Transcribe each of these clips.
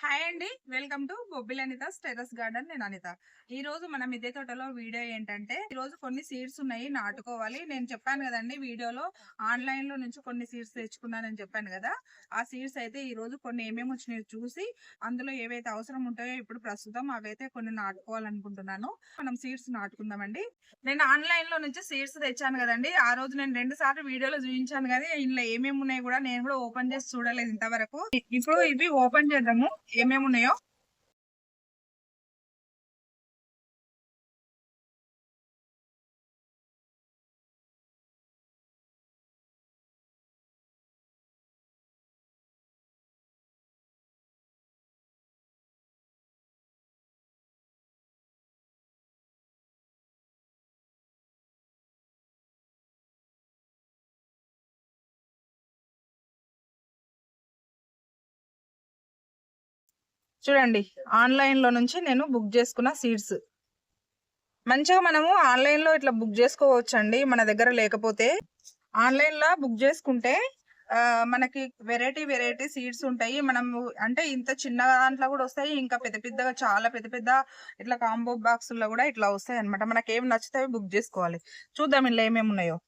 Hi అండి. Welcome to Bobbili Anitha terrace garden. నేను అనిత. ఈ రోజు మన మిద్దె తోటలో వీడియో ఏంటంటే ఈ రోజు కొన్ని సీడ్స్ ఉన్నాయి నాటుకోవాలి. నేను చెప్పాను కదండి వీడియోలో ఆన్లైన్లో నుంచి కొన్ని సీడ్స్ తెచ్చుకున్నానని చెప్పాను కదా. ఆ సీడ్స్ అయితే ఈ రోజు కొన్ని ఏమేమి వచ్చినాయో చూసి అందులో ఏవైతే అవసరం ఉంటాయో ఇప్పుడు ప్రస్తుతం అవైతే కొన్ని నాటుకోవాలనుకుంటున్నాను. మనం సీడ్స్ నాటుకుందామండి. నేను ఆన్లైన్లో నుంచి సీడ్స్ తెచ్చాను కదండి. ఆ రోజు నేను రెండు సార్లు వీడియోలో చూపించాను కదా ఇందులో ఏమేమి ఉన్నాయి కూడా నేను కూడా ఓపెన్ చేసి చూడలేదు ఇంతవరకు. ఇప్పుడు ఇవి ఓపెన్ చేద్దాము. ఏమేమి ఉన్నాయో చూడండి ఆన్లైన్లో నుంచి నేను బుక్ చేసుకున్న సీడ్స్. మంచిగా మనము ఆన్లైన్లో ఇట్లా బుక్ చేసుకోవచ్చు అండి మన దగ్గర లేకపోతే. ఆన్లైన్లో బుక్ చేసుకుంటే మనకి వెరైటీ వెరైటీ సీడ్స్ ఉంటాయి. మనం అంటే ఇంత చిన్న దాంట్లో కూడా వస్తాయి ఇంకా పెద్ద పెద్దగా చాలా పెద్ద పెద్ద ఇట్లా కాంబో బాక్స్లో కూడా ఇట్లా వస్తాయి అనమాట మనకి ఏం నచ్చుతాయో బుక్ చేసుకోవాలి. చూద్దాం ఇలా ఏమేమి ఉన్నాయో.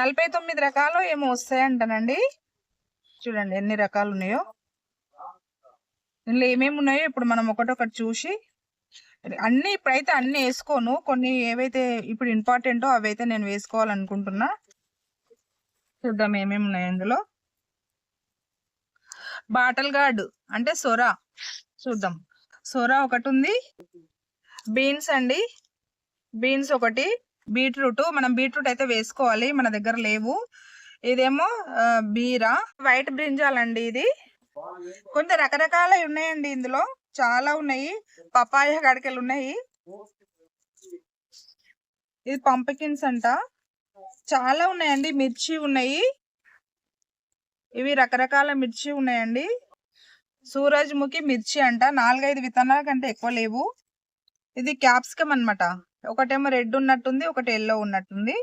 నలభై తొమ్మిది రకాలు ఏమో వస్తాయంటానండి. చూడండి ఎన్ని రకాలు ఉన్నాయో ఇందులో ఏమేమి ఉన్నాయో ఇప్పుడు మనం ఒకటొకటి చూసి అన్ని ఇప్పుడైతే అన్ని వేసుకోను. కొన్ని ఏవైతే ఇప్పుడు ఇంపార్టెంటో అవైతే నేను వేసుకోవాలనుకుంటున్నా. చూద్దాం ఏమేమి ఉన్నాయి ఇందులో. బాటల్ గార్డ్ అంటే సొర. చూద్దాం. సొర ఒకటి ఉంది బీన్స్ అండి. బీన్స్ ఒకటి. బీట్రూట్. మనం బీట్రూట్ అయితే వేసుకోవాలి. మన దగ్గర లేవు. ఇదేమో బీరా. వైట్ బ్రింజాల్ అండి ఇది. కొంత రకరకాల ఉన్నాయండి ఇందులో. చాలా ఉన్నాయి. పపాయ గడకలు ఉన్నాయి. ఇది పంపకిన్స్ అంట. చాలా ఉన్నాయండి. మిర్చి ఉన్నాయి. ఇవి రకరకాల మిర్చి ఉన్నాయండి. సూరజ్ముఖి మిర్చి అంట. నాలుగైదు విత్తనాల కంటే ఎక్కువ లేవు. ఇది క్యాప్సికమ్ అన్నమాట. ఒకటేమో రెడ్ ఉన్నట్టుంది ఒకటి ఎల్లో ఉన్నట్టుంది.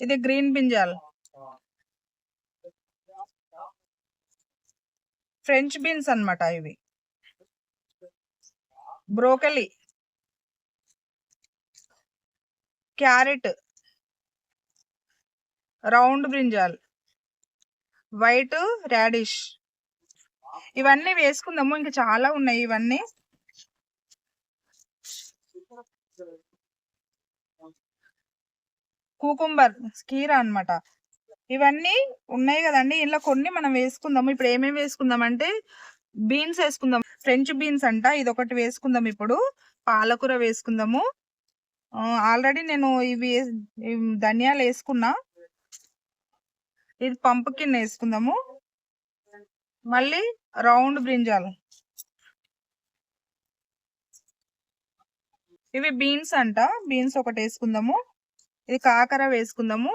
ఇది గ్రీన్ బింజాల్ ఫ్రెంచ్ బీన్స్ అనమాట ఇవి. Broccoli. Carrot. Round brinjal. White radish. ఇవన్నీ వేసుకుందాము ఇంకా చాలా ఉన్నాయి ఇవన్నీ. కూకుంబర్ కీరా అన్నమాట. ఇవన్నీ ఉన్నాయి కదండి. ఇంట్లో కొన్ని మనం వేసుకుందాము. ఇప్పుడు ఏమేమి వేసుకుందాం అంటే బీన్స్ వేసుకుందాం. ఫ్రెంచ్ బీన్స్ అంట. ఇది ఒకటి వేసుకుందాం ఇప్పుడు. పాలకూర వేసుకుందాము. ఆల్రెడీ నేను ఇవి ధనియాలు వేసుకున్నా. ఇది పంపుకిన్ వేసుకుందాము. మళ్ళీ రౌండ్ బ్రింజాల్. ఇవి బీన్స్ అంట. బీన్స్ ఒకటి వేసుకుందాము. ఇది కాకర వేసుకుందాము.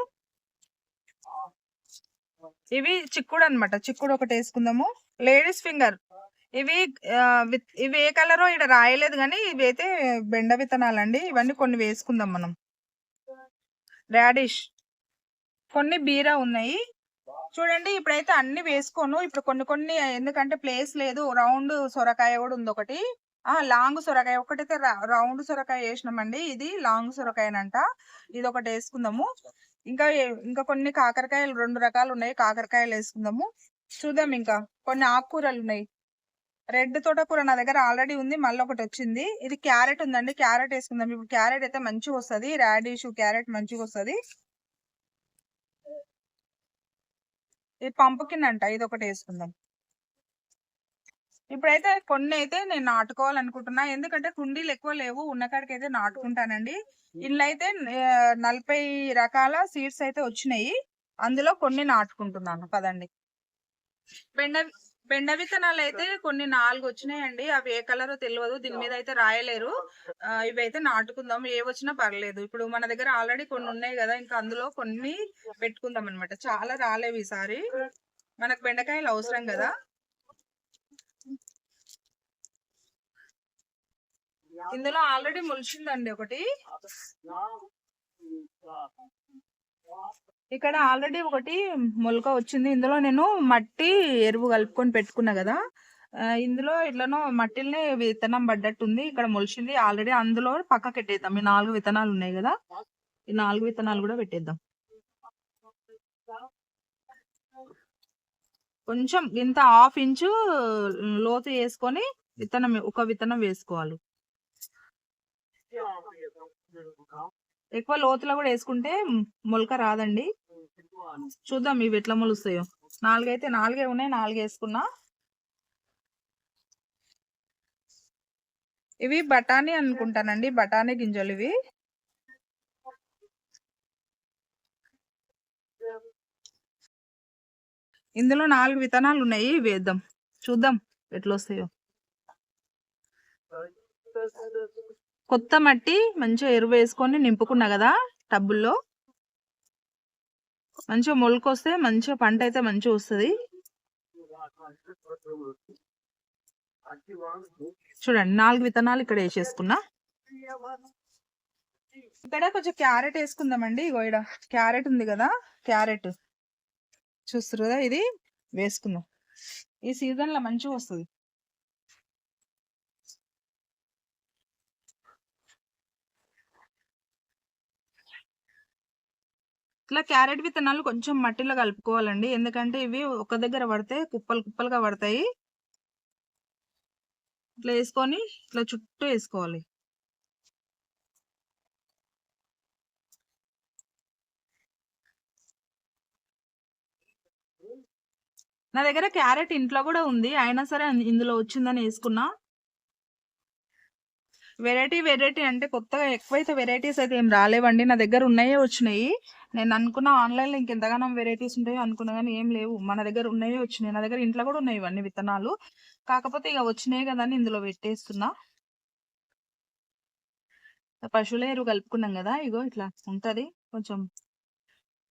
ఇవి చిక్కుడు అన్నమాట చిక్కుడు ఒకటి వేసుకుందాము. Ladies finger. ఇవి ఇవి ఏ కలరో ఇక్కడ రాయలేదు కానీ ఇవి అయితే బెండ విత్తనాలు అండి ఇవన్నీ కొన్ని వేసుకుందాం మనం. రాడిష్. కొన్ని బీరా ఉన్నాయి. చూడండి ఇప్పుడైతే అన్ని వేసుకోను. ఇప్పుడు కొన్ని కొన్ని ఎందుకంటే ప్లేస్ లేదు. రౌండ్ సొరకాయ కూడా ఉంది ఒకటి. ఆ లాంగ్ సొరకాయ ఒకటైతే రౌండ్ సొరకాయ వేసినామండి. ఇది లాంగ్ సొరకాయనంట. ఇది ఒకటి వేసుకుందాము. ఇంకా ఇంకా కొన్ని కాకరకాయలు రెండు రకాలు ఉన్నాయి. కాకరకాయలు వేసుకుందాము. చూద్దాం ఇంకా. కొన్ని ఆకుకూరలు ఉన్నాయి. రెడ్ తోటకూర నా దగ్గర ఆల్రెడీ ఉంది. మళ్ళీ ఒకటి వచ్చింది. ఇది క్యారెట్ ఉందండి. క్యారెట్ వేసుకుందాం. ఇప్పుడు క్యారెట్ అయితే మంచిగా వస్తుంది. రాడిష్ క్యారెట్ మంచిగా వస్తుంది. ఇది పంపకిన్ అంట. ఇది ఒకటి వేసుకుందాం. ఇప్పుడైతే కొన్ని అయితే నేను నాటుకోవాలనుకుంటున్నా. ఎందుకంటే కుండీలు ఎక్కువ లేవు. ఉన్న కాడికి అయితే నాటుకుంటానండి ఇందులో అయితే నలభై రకాల సీడ్స్ అయితే వచ్చినాయి. అందులో కొన్ని నాటుకుంటున్నాను. పదండి. బెండ బెండ విత్తనాలు అయితే కొన్ని నాలుగు వచ్చినాయండి అవి ఏ కలరో తెలియదు దీని మీద అయితే రాయలేరు. ఇవి అయితే నాటుకుందాం. ఏ వచ్చినా పర్లేదు. ఇప్పుడు మన దగ్గర ఆల్రెడీ కొన్ని ఉన్నాయి కదా. ఇంకా అందులో కొన్ని పెట్టుకుందాం అనమాట చాలా రాలేవు ఈసారి. మనకు బెండకాయలు అవసరం కదా. ఇందులో ఆల్రెడీ ములిచిందండి ఒకటి. ఇక్కడ ఆల్రెడీ ఒకటి మొలక వచ్చింది. ఇందులో నేను మట్టి ఎరువు కలుపుకొని పెట్టుకున్నా కదా. ఇందులో ఇట్లనో మట్టిల్ని విత్తనం పడ్డట్టుంది. ఇక్కడ మొలిచింది ఆల్రెడీ అందులో పక్కకి పెట్టేద్దాం. ఈ నాలుగు విత్తనాలు ఉన్నాయి కదా. ఈ నాలుగు విత్తనాలు కూడా పెట్టేద్దాం. కొంచెం ఇంత హాఫ్ ఇంచు లోతు వేసుకొని విత్తనం ఒక విత్తనం వేసుకోవాలి. ఎక్కువ లోతులో కూడా వేసుకుంటే మొలక రాదండి. చూద్దాం ఇవి ఎట్లా మొలుస్తాయో. నాలుగైతే నాలుగే ఉన్నాయి నాలుగు వేసుకున్నా. ఇవి బఠానీ అనుకుంటానండి బఠానీ గింజలు ఇవి. ఇందులో నాలుగు విత్తనాలు ఉన్నాయి వేద్దాం. చూద్దాం ఎట్లా వస్తాయో. కొత్త మట్టి మంచిగా ఎరువు వేసుకొని నింపుకున్నా కదా టబ్బుల్లో. మంచిగా మొలకొస్తే మంచిగా పంట అయితే మంచిగా వస్తుంది. చూడండి నాలుగు విత్తనాలు ఇక్కడ వేసేసుకున్నా. ఇక్కడ కొంచెం క్యారెట్ వేసుకుందామండి. ఇగో ఇక్కడ క్యారెట్ ఉంది కదా క్యారెట్. చూస్తారు కదా ఇది? వేసుకుందాం. ఈ సీజన్లో మంచిగా వస్తుంది. ఇట్లా క్యారెట్ విత్తనాలు కొంచెం మట్టిలో కలుపుకోవాలండి. ఎందుకంటే ఇవి ఒక దగ్గర పడితే కుప్పలు కుప్పలుగా పడతాయి. ఇట్లా వేసుకొని ఇట్లా చుట్టూ వేసుకోవాలి. నా దగ్గర క్యారెట్ ఇంట్లో కూడా ఉంది. అయినా సరే ఇందులో వచ్చిందని వేసుకున్నా. వెరైటీ వెరైటీ అంటే కొత్తగా ఎక్కువైతే వెరైటీస్ అయితే ఏం రాలేవండి. నా దగ్గర ఉన్నాయే వచ్చినాయి. నేను అనుకున్న ఆన్లైన్లో ఇంకెంతగానో వెరైటీస్ ఉంటాయో అనుకున్నా కానీ ఏం లేవు. మన దగ్గర ఉన్నాయే వచ్చినాయి. నా దగ్గర ఇంట్లో కూడా ఉన్నాయి ఇవన్నీ విత్తనాలు. కాకపోతే ఇక వచ్చినాయి కదా అని ఇందులో పెట్టేస్తున్నా. పశువుల ఎరువు కలుపుకున్నాం కదా ఇగో ఇట్లా ఉంటుంది. కొంచెం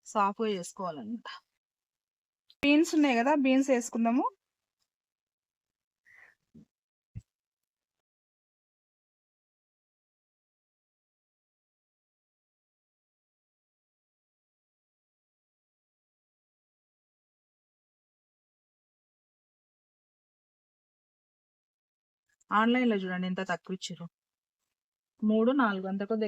సాఫ్గా చేసుకోవాలన్నమాట. బీన్స్ ఉన్నాయి కదా బీన్స్ వేసుకుందాము. ఆన్లైన్లో చూడండి ఎంత తక్కువ ఇచ్చారు మూడు నాలుగు అంతకు కొద్ది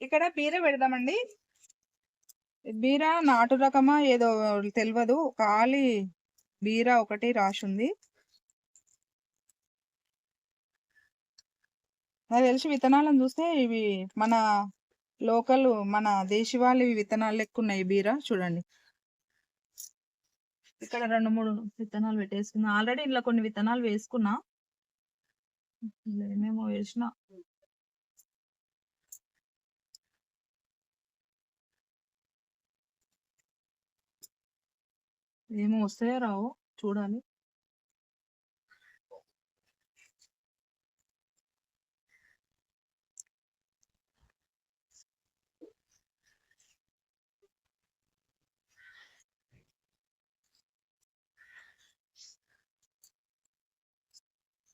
ఇక్కడ బీర పెడదామండి. బీర నాటు రకమా ఏదో తెలియదు ఖాళీ బీర ఒకటి రాసి ఉంది నాకు తెలిసి విత్తనాలను చూస్తే ఇవి మన లోకల్ మన దేశవాళి విత్తనాలు లెక్కున్నాయి బీరా? చూడండి. ఇక్కడ రెండు మూడు విత్తనాలు పెట్టేసుకున్నా. ఆల్రెడీ ఇంట్లో కొన్ని విత్తనాలు వేసుకున్నా. ఏమేమో వేసిన. ఏమో వస్తాయో రావు చూడాలి.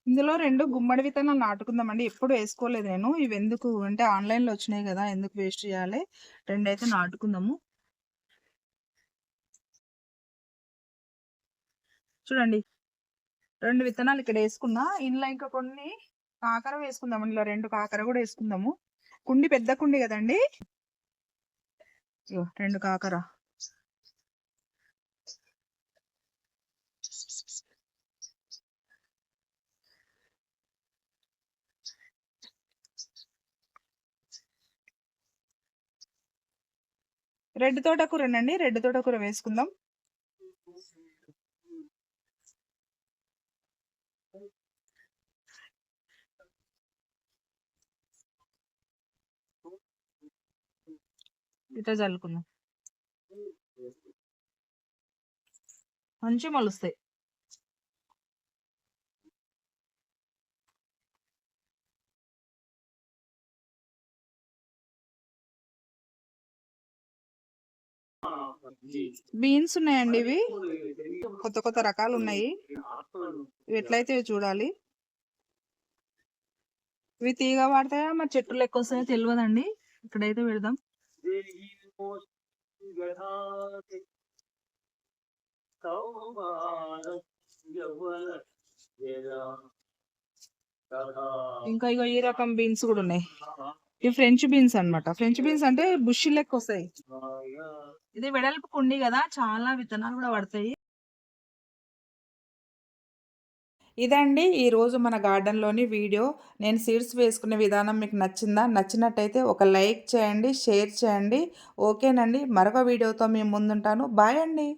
ఇందులో రెండు గుమ్మడి విత్తనాలు నాటుకుందామండి. ఎప్పుడు వేసుకోలేదు నేను. ఇవి ఎందుకు అంటే ఆన్లైన్లో వచ్చినాయి కదా ఎందుకు వేస్ట్ చేయాలి? రెండు అయితే నాటుకుందాము. చూడండి. రెండు విత్తనాలు ఇక్కడ వేసుకున్నా. ఇందులో ఇంకా కొన్ని కాకర వేసుకుందాం ఇందులో రెండు కాకర కూడా వేసుకుందాము. కుండి పెద్ద కుండి కదండి? రెండు కాకర. రెడ్ తోటకూరనండి రెడ్ తోటకూర వేసుకుందాం. ఇట్లా చల్లుకుందాం. మంచి మొలుస్తాయి. బీన్స్ ఉన్నాయండి ఇవి. కొత్త కొత్త రకాలు ఉన్నాయి ఎట్లయితే చూడాలి. ఇవి తీగ పడతాయా మరి చెట్లు లెక్క వస్తాయో తెలియదండి ఇక్కడైతే పెడదాం. ఇంకా ఇగో ఈ రకం బీన్స్ కూడా ఉన్నాయి. ఇవి ఫ్రెంచ్ బీన్స్ అన్నమాట. ఫ్రెంచ్ బీన్స్ అంటే బుష్ లెక్క వస్తాయి. ఇది వెడల్పు కుండి కదా చాలా విత్తనాలు కూడా పడతాయి. ఇదండి ఈరోజు మన గార్డెన్లోని వీడియో నేను సీడ్స్ వేసుకునే విధానం మీకు నచ్చిందా? నచ్చినట్టయితే ఒక లైక్ చేయండి షేర్ చేయండి. ఓకేనండి మరొక వీడియోతో మేము ముందుంటాను. బాయ్ అండి.